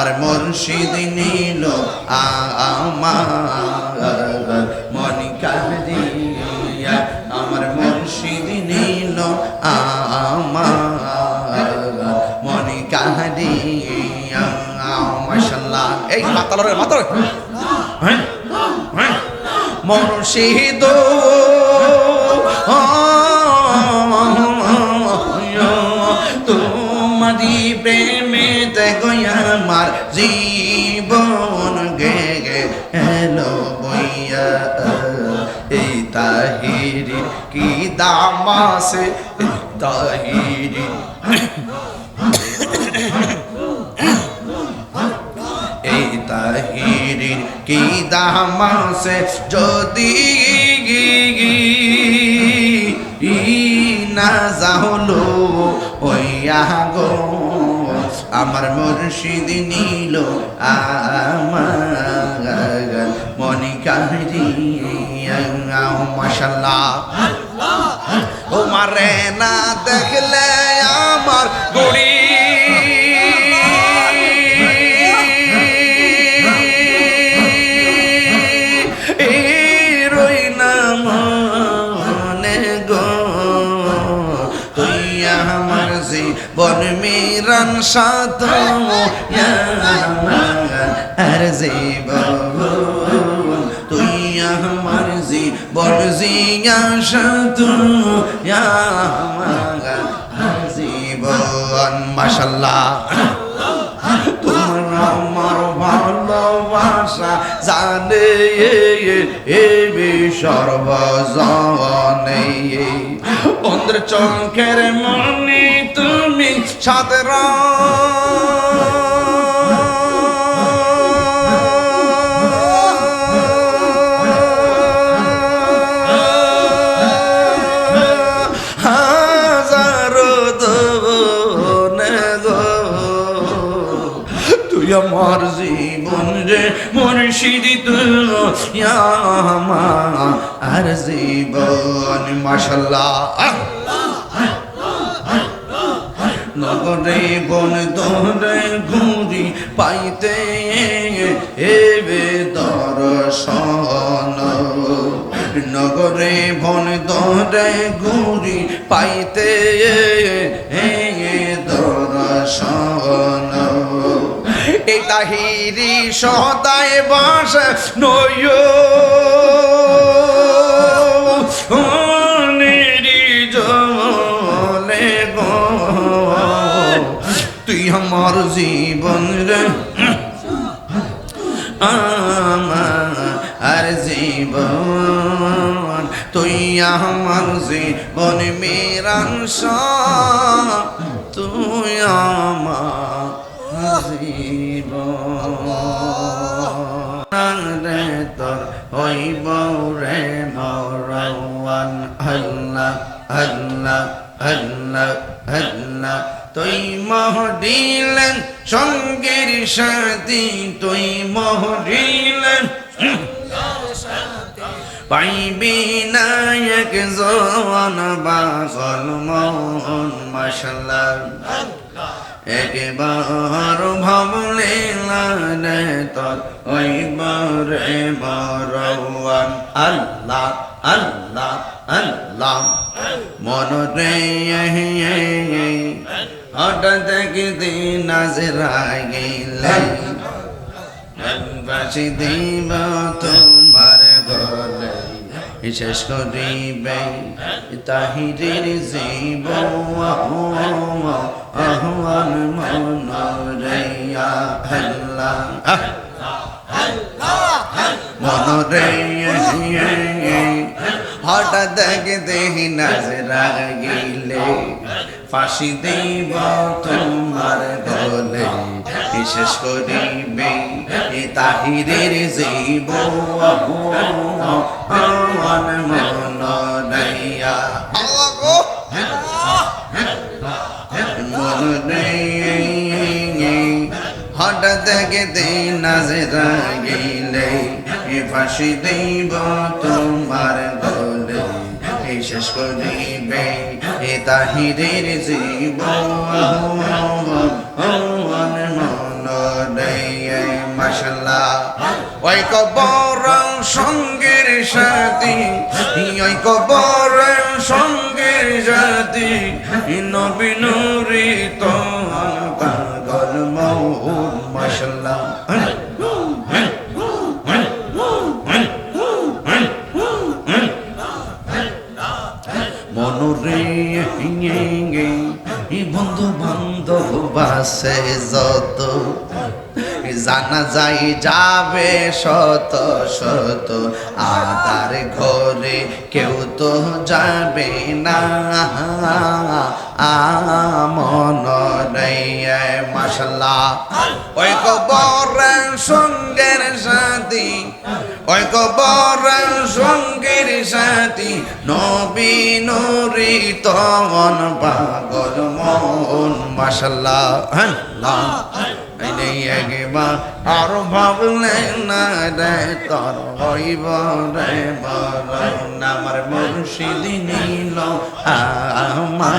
আমার মুর্শিদ নীল আমার মনি কাহরিয়া আমার মুর্শিদ নীল আমার মনি কাহরিয়া মাশাল্লাহ এই মাতালরে মাতালরে হ্যাঁ হ্যাঁ। মুর্শিদ তোমারি আমার জীবন গে গে হেলো বইয়া, এই তাহিরি কি দাম আছে? তাহিরি। এই তাহিরির কি দাম আছে? যদি না যাহলো ওইয়া গো আমার মুর্শিদ নীল আমার মনি কাহিরি মাশাল্লাহ। ও মারে না দেখলে আমার গুড়ি জীবন মিরান সাত তুই আমার জীবন জিয়া সাত জীবন। তোমার আমার ভালোবাসা জানে, এ সর্বজনে অন্ধ্র চঙ্কের মনে সাদের আমার জীবন রে মুর্শিদি তুই আমার জীবন মাশাল্লাহ। নগরে বন দরে ঘুরি পাইতে এবে দর্শন। নগরে বন দরে ঘুরি পাইতে দর্শন। এই তাহিরি সদায় বাস নয় আমার জীবন রে। আমার জীবন, তুই আমার জীবন মেরাংশ তুই আমার জীবন। রে তোর হইব রে মরওয়ান, আল্লাহ আল্লাহ আল্লাহ আল্লাহ। তুই মহ দিলেন সঙ্গের সাথী তুই মহ দিলেন পাইবি নায়ক জোয়ান বাগল মন মাশাল্লাহ। একবার ভাবলে রে তোর, ওইবারে বরওয়ান। আল্লাহ আল্লাহ আল্লাহ। মন রে হঠাৎ একদিন নাজরা গেলে বাসি দিব তোমার গলে। শেষ করিবে তাহিরের জীব আহ্বান মন রে আল্লাহ মন রে হঠাৎ দেহি নাজরা গিলে। ফাঁসি দেব তোমার গলে বিশেষ করিবে তাহিরের জীব মন মনে হঠাৎ দেখতে নাজরা গেলে। ফাঁসি দেব তোমার গলে শেষ করিবে এ তাহিরের জীব মন ওই কবর সঙ্গের সাথী ওই কবর সঙ্গের সাথী। নবী নুরি তো পাগল মৌন মনরে বন্ধু বান্ধব বাসে যত। জানা যাই যাবে শত শত। আদার ঘরে কেউ তো যাবে না। মন মাসাল্লাহ ওই কবর সঙ্গের সাথী, ওই কবর সঙ্গের সাথী, নবী নুরি তন পাগল মন এই একবার, আর ভাবলে না রে, তোর হইব রে বরণ আমার মুর্শিদ নীল আমার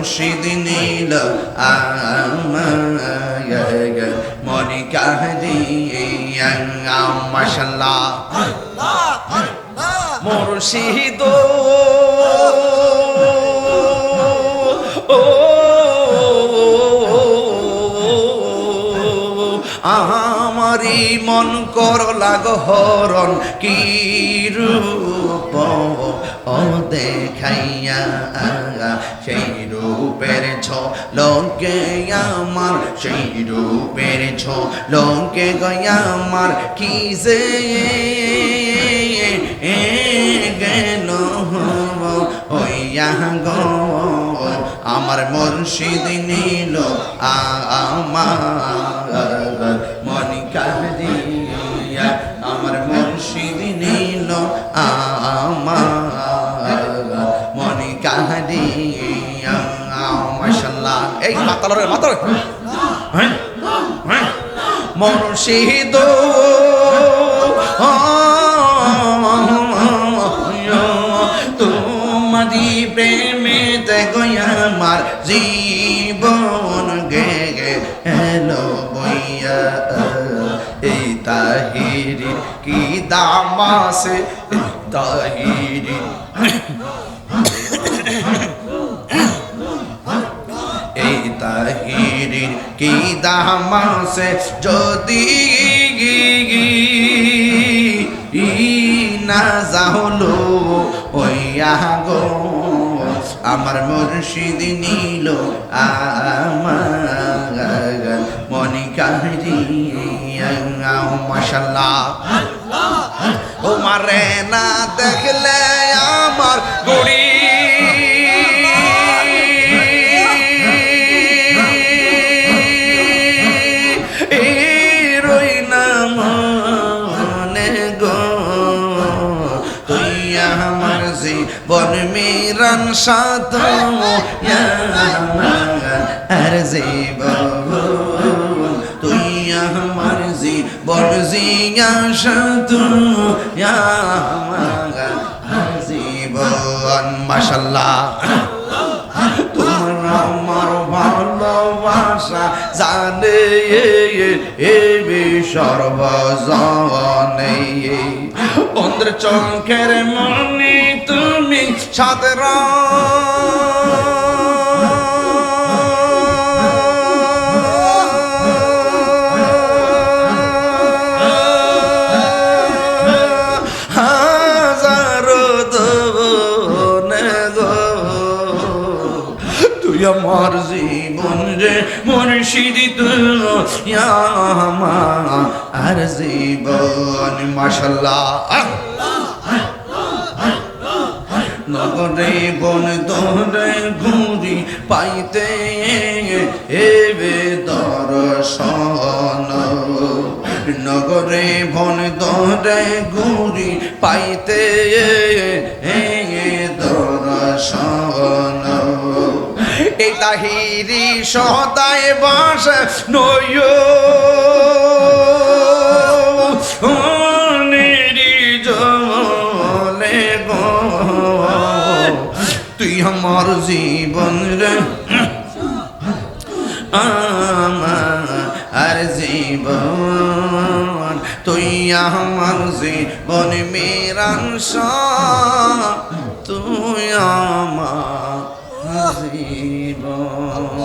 মুর্শিদ নীল মনি কাহিয়া মাশাল্লাহ। মুর্শিদ আমারি মন কর লাগ হরণ কি রূপ ও দেখাইয়া সেই রূপের ছ লোকে আমার, সেই রূপের ছ লোকে গয়া আমার। কি যে গেল হইয়া গো, আমার মুর্শিদ নীল আমার মনি কাহিয়া আমার মুর্শিদ নীল আমার। মনি কাহিয়া মাশাল্লাহ। এই, মাতাল হ্যাঁ হ্যাঁ মুর্শিদ। তোমারি প্রেমে আমার জীবন। তাহিরি কি দাম আছে তাহিরি। এই তাহিরির কি দাম আছে যদি না যাহলো ওইয়া গো, আমার মুর্শিদ নীল আমার মনি কাহিরিয়া মাশাল্লাহ ও মারে না দেখলে আমার গুড়ি রই না গো, তুই আমার মিরন সাত আর জীবন সাত আমার জীবন মাশাল্লাহ তোমার আমার ভালোবাসা জানে, এ সর্বজনে। অন্ধ্র চঙ্কের মনে তুমি সাদের। মুর্শিদি আর জীবন মাশাল্লাহ। নগরে বন দরে ঘুরি পাইতে এবে দর দর্শন। নগরে বন দরে গুরি পাইতে দর্শন। এই তাহিরি সদায় বাস নয়? তুই আমার জীবন রে। আর জীবন। তুই আমার জীবন মেরাংশ তুই আমার জীবন